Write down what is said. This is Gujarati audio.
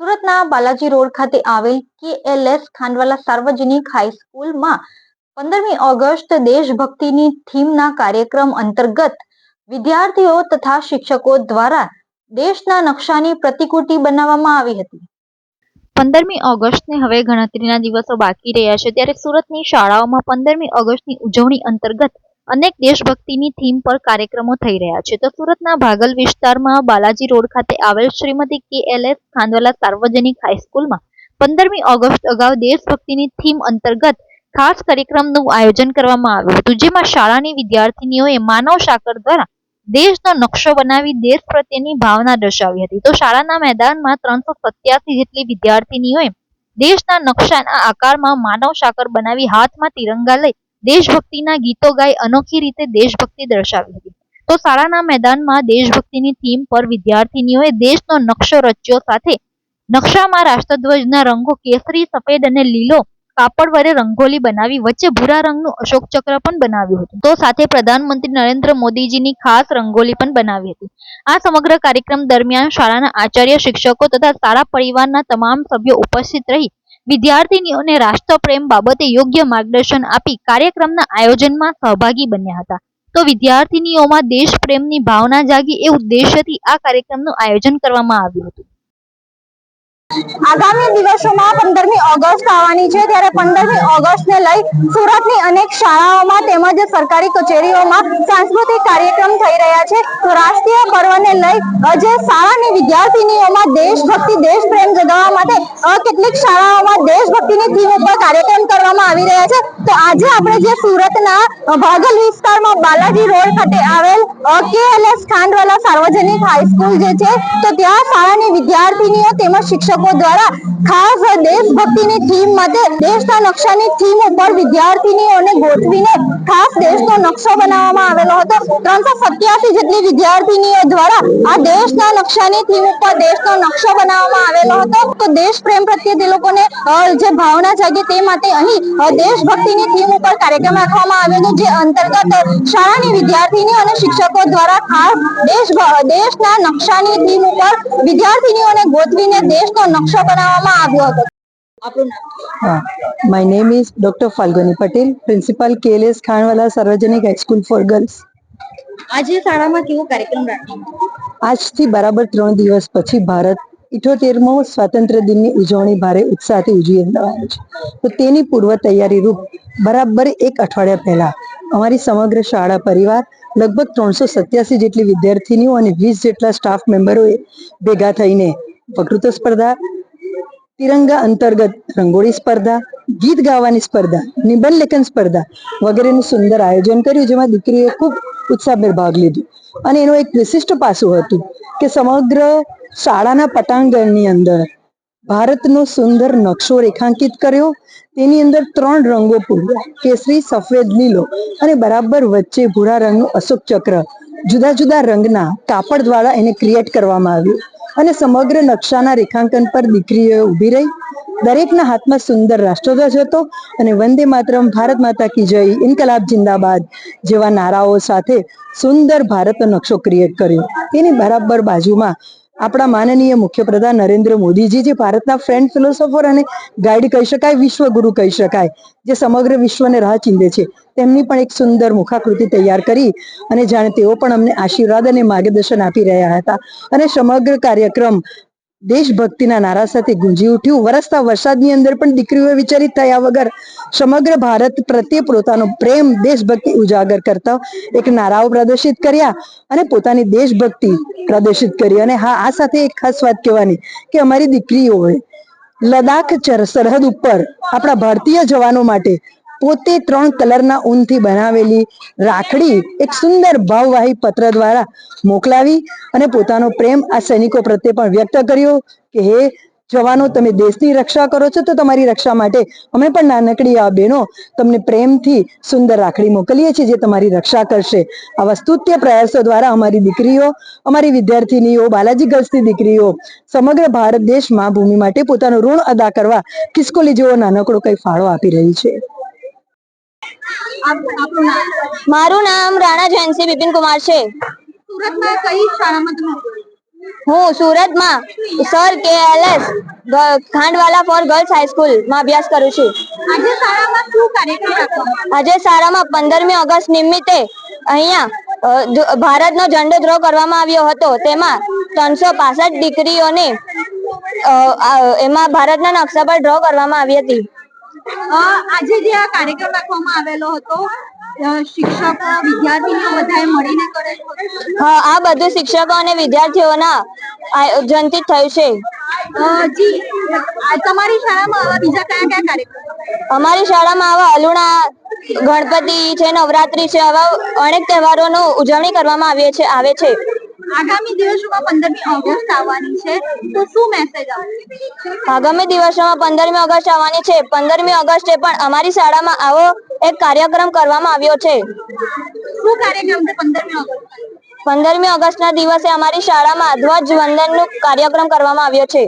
સુરતના બાલાજી રોડ ખાતે આવેલ કેએલએસ ખાનવાલા સાર્વજનિક હાઈસ્કૂલમાં પંદરમી ઓગસ્ટ દેશભક્તિની થીમના કાર્યક્રમ અંતર્ગત વિદ્યાર્થીઓ તથા શિક્ષકો દ્વારા દેશના નકશાની પ્રતિકૃતિ બનાવવામાં આવી હતી. પંદરમી ઓગસ્ટને હવે ગણતરીના દિવસો બાકી રહ્યા છે, ત્યારે સુરતની શાળાઓમાં પંદરમી ઓગસ્ટની ઉજવણી અંતર્ગત અનેક દેશભક્તિની થીમ પર કાર્યક્રમો થઈ રહ્યા છે. તો સુરતના ભાગલ વિસ્તારમાં બાલાજી રોડ ખાતે આવેલ શ્રીમતી કે એલ એસ ખાંડવાલા સાર્વજનિક હાઈસ્કૂલમાં પંદરમી ઓગસ્ટ અગાઉ દેશભક્તિની થીમ અંતર્ગત ખાસ કાર્યક્રમનું આયોજન કરવામાં આવ્યું હતું. જેમાં શાળાની વિદ્યાર્થીનીઓએ માનવ સાકર દ્વારા દેશનો નકશો બનાવી દેશ પ્રત્યેની ભાવના દર્શાવી હતી. તો શાળાના મેદાનમાં ત્રણસો સત્યાસી જેટલી વિદ્યાર્થીનીઓએ દેશના નકશાના આકારમાં માનવ સાકર બનાવી હાથમાં તિરંગા લઈ દેશભક્તિના ગીતો ગાઈ અનોખી રીતે દેશભક્તિ દર્શાવી હતી. તો શાળાના મેદાનમાં દેશભક્તિની થીમ પર વિદ્યાર્થીનીઓએ દેશનો નકશો રચ્યો સાથે નકશામાં રાષ્ટ્રધ્વજના રંગો કેસરી, સફેદ અને લીલો કાપડ વડે રંગોલી બનાવી વચ્ચે ભૂરા રંગનું અશોક ચક્ર પણ બનાવ્યું હતું. તો સાથે પ્રધાનમંત્રી નરેન્દ્ર મોદીજીની ખાસ રંગોલી પણ બનાવી હતી. આ સમગ્ર કાર્યક્રમ દરમિયાન શાળાના આચાર્ય, શિક્ષકો તથા શાળા પરિવારના તમામ સભ્યો ઉપસ્થિત રહી વિદ્યાર્થીનીઓને રાષ્ટ્રપ્રેમ બાબતે યોગ્ય માર્ગદર્શન આપી કાર્યક્રમના આયોજનમાં સહભાગી બન્યા હતા. તો વિદ્યાર્થીનીઓમાં દેશપ્રેમની ભાવના જાગી એ ઉદ્દેશ્યથી આ કાર્યક્રમનું આયોજન કરવામાં આવ્યું હતું. આગામી દિવસોમાં પંદરમી લઈ સુરતની શાળાની વિદ્યાર્થીનીઓમાં દેશભક્તિ દેશ પ્રેમ જગાવવા માટે કેટલીક શાળાઓમાં દેશભક્તિની થીમ ઉપર કાર્યક્રમ કરવામાં આવી રહ્યા છે. તો આજે આપણે જે સુરતના ભાગલ વિસ્તારમાં બાલાજી રોડ ખાતે આવેલ કેએલએસ ખાંડવાલા સાર્વજનિક હાઈસ્કૂલ જે છે, તો ત્યાં શાળાની વિદ્યાર્થીનીઓ તેમજ શિક્ષકો દ્વારા ખાસ દેશભક્તિની થીમ માટે દેશના નકશાની થીમ ઉપર વિદ્યાર્થીનીઓને ગોઠવીને ખાસ દેશનો નકશો બનાવવામાં આવેલો હતો. ત્રણસો સત્યાસી જેટલી વિદ્યાર્થીનીઓ દ્વારા આ દેશના નકશાની થીમ ઉપર દેશનો નકશો બનાવવામાં આવેલો હતો. તો દેશ પ્રેમ પ્રત્યે તે લોકોને જે ભાવના જાગે તે માટે અહીં દેશભક્તિની થીમ ઉપર કાર્યક્રમ રાખવામાં આવ્યો હતો જે અંતર્ગત શાળાની વિદ્યાર્થીની અને શિક્ષકો દ્વારા ખાસ દેશ દેશના નકશાની થીમ ઉપર વિદ્યાર્થીનીઓને ગોતવીને દેશનો નકશો બનાવવામાં આવ્યો હતો. Uh, my name is Dr. Falguni Patel, Principal KLS Khanwala Sarvajanik High School for Girls. આજે શાળામાં કેવો કાર્યક્રમ રાખવામાં આજથી બરાબર ત્રણ દિવસ પછી ભારત ઇઠોતેરમો સ્વાતંત્ર્ય દિનની ઉજવણી ભારે ઉત્સાહથી ઉજવી રહ્યો છે તો તેની પૂર્વ તૈયારી રૂપ બરાબર એક અઠવાડિયા પહેલા અમારી સમગ્ર શાળા પરિવાર લગભગ ત્રણસો સત્યાસી જેટલી વિદ્યાર્થીનીઓ અને વીસ જેટલા સ્ટાફ મેમ્બરોએ ભેગા થઈને વકૃત્વ સ્પર્ધા તિરંગા અંતર્ગત રંગોળી સ્પર્ધા, ગીત ગાવાની સ્પર્ધા, નિબંધ લેખન સ્પર્ધા વગેરેનું સુંદર આયોજન કર્યું, જેમાં દીકરીએ ખૂબ ઉત્સાહભેર ભાગ લીધો. અને એનું એક વિશિષ્ટ પાસું હતું કે સમગ્ર શાળાના પટાંગણની અંદર ભારતનો સુંદર નકશો રેખાંકિત કર્યો. તેની અંદર ત્રણ રંગો પૂર્યા. કેસરી, સફેદ, લીલો અને બરાબર વચ્ચે ભૂરા રંગનું અશોક ચક્ર જુદા જુદા રંગના કાપડ દ્વારા એને ક્રિએટ કરવામાં આવ્યું. અને સમગ્ર નકશાના રેખાંકન પર દીકરીઓ ઊભી રહી. દરેકના હાથમાં સુંદર રાષ્ટ્રધ્વજ હતો અને વંદે માતરમ ભારત માતા કી જય, ઇન્કલાબ જિંદાબાદ જેવા નારાઓ સાથે સુંદર ભારતનો નકશો ક્રિએટ કર્યો. તેની બરાબર બાજુમાં આપણા માનનીય મુખ્યપ્રધાન નરેન્દ્ર મોદીજી જે ભારતના ફ્રેન્ડ ફિલોસોફર અને ગાઈડ કહી શકાય, વિશ્વગુરુ કહી શકાય, જે સમગ્ર વિશ્વને રાહ ચીંધે છે. તેમની પણ એક સુંદર મુખાકૃતિ તૈયાર કરી અને જાણે તેઓ પણ અમને આશીર્વાદ અને માર્ગદર્શન આપી રહ્યા હતા. અને સમગ્ર કાર્યક્રમ દેશભક્તિના નારા સાથે ગુંજી ઉઠ્યું. વરસતા વરસાદની અંદર પણ દીકરીઓ વિચલિત થયા વગર સમગ્ર ભારત પ્રત્યે પોતાનો પ્રેમ દેશભક્તિ ઉજાગર કરતા એક નારાઓ પ્રદર્શિત કર્યા અને પોતાની દેશભક્તિ પ્રદર્શિત કરી. અને હા, આ સાથે એક ખાસ વાત કહેવાની કે અમારી દીકરીઓએ લદાખ સરહદ ઉપર આપણા ભારતીય જવાનો માટે પોતે ત્રણ કલરના ઊનથી બનાવેલી રાખડી એક સુંદર ભાવવાહી પત્ર દ્વારા મોકલાવી અને પોતાનો પ્રેમ આ સૈનિકો પ્રત્યે પણ વ્યક્ત કર્યો કે, હે જવાનો, તમે દેશની રક્ષા કરો છો, તો તમારી રક્ષા માટે અમે પણ નાનકડી આ બહેનો તમને પ્રેમથી સુંદર રાખડી મોકલીએ છીએ જે તમારી રક્ષા કરશે. આવા સ્તુત્ય પ્રયાસો દ્વારા અમારી દીકરીઓ, અમારી વિદ્યાર્થીનીઓ, બાલાજી ગર્લ્સની દીકરીઓ સમગ્ર ભારત દેશમાં ભૂમિ માટે પોતાનું ઋણ અદા કરવા કિસ્કોલી જેવો નાનકડો કઈ ફાળો આપી રહી છે. મારું નામ રાણા જયંતિ બિપિન કુમાર છે. સુરતમાં કઈ શાળામાં તમે હું સુરતમાં sir K L S Khandwala for girls હાઈસ્કૂલમાં અભ્યાસ કરું છું. આજે શાળામાં શું કાર્યક્રમ રાખવામાં આજે શાળામાં પંદરમી ઓગસ્ટ નિમિત્તે અહીંયા ભારતનો ઝંડો ડ્રો કરવામાં આવ્યો હતો. તેમાં ત્રણસો પાસઠ દીકરીઓને એમાં ભારતના નકશા પર ડ્રો કરવામાં આવી હતી. આજે જે આ કાર્યક્રમ રાખવામાં આવેલો હતો શિક્ષકો વિદ્યાર્થીઓ બધાએ મળીને કરેલો આ બધું શિક્ષકો અને વિદ્યાર્થીઓના આયોજનથી થયું છે. જી તમારી શાળામાં આવા બીજા કયા કયા કાર્યક્રમ? અમારી શાળામાં આવા અલુણા ગણપતિ છે નવરાત્રી છે આવા અનેક તહેવારોનો ઉજવણી કરવામાં આવે છે આવે છે. આગામી દિવસોમાં પંદરમી ઓગસ્ટ આવવાની છે તો શું મેસેજ આપશે આગામી દિવસોમાં પંદરમી ઓગસ્ટ આવવાની છે. પંદરમી ઓગસ્ટે પણ અમારી શાળામાં આવો એક કાર્યક્રમ કરવામાં આવ્યો છે. શું કાર્યક્રમ છે પંદરમી ઓગસ્ટ પંદરમી ઓગસ્ટના દિવસે અમારી શાળામાં ધ્વજ વંદનનું કાર્યક્રમ કરવામાં આવ્યો છે.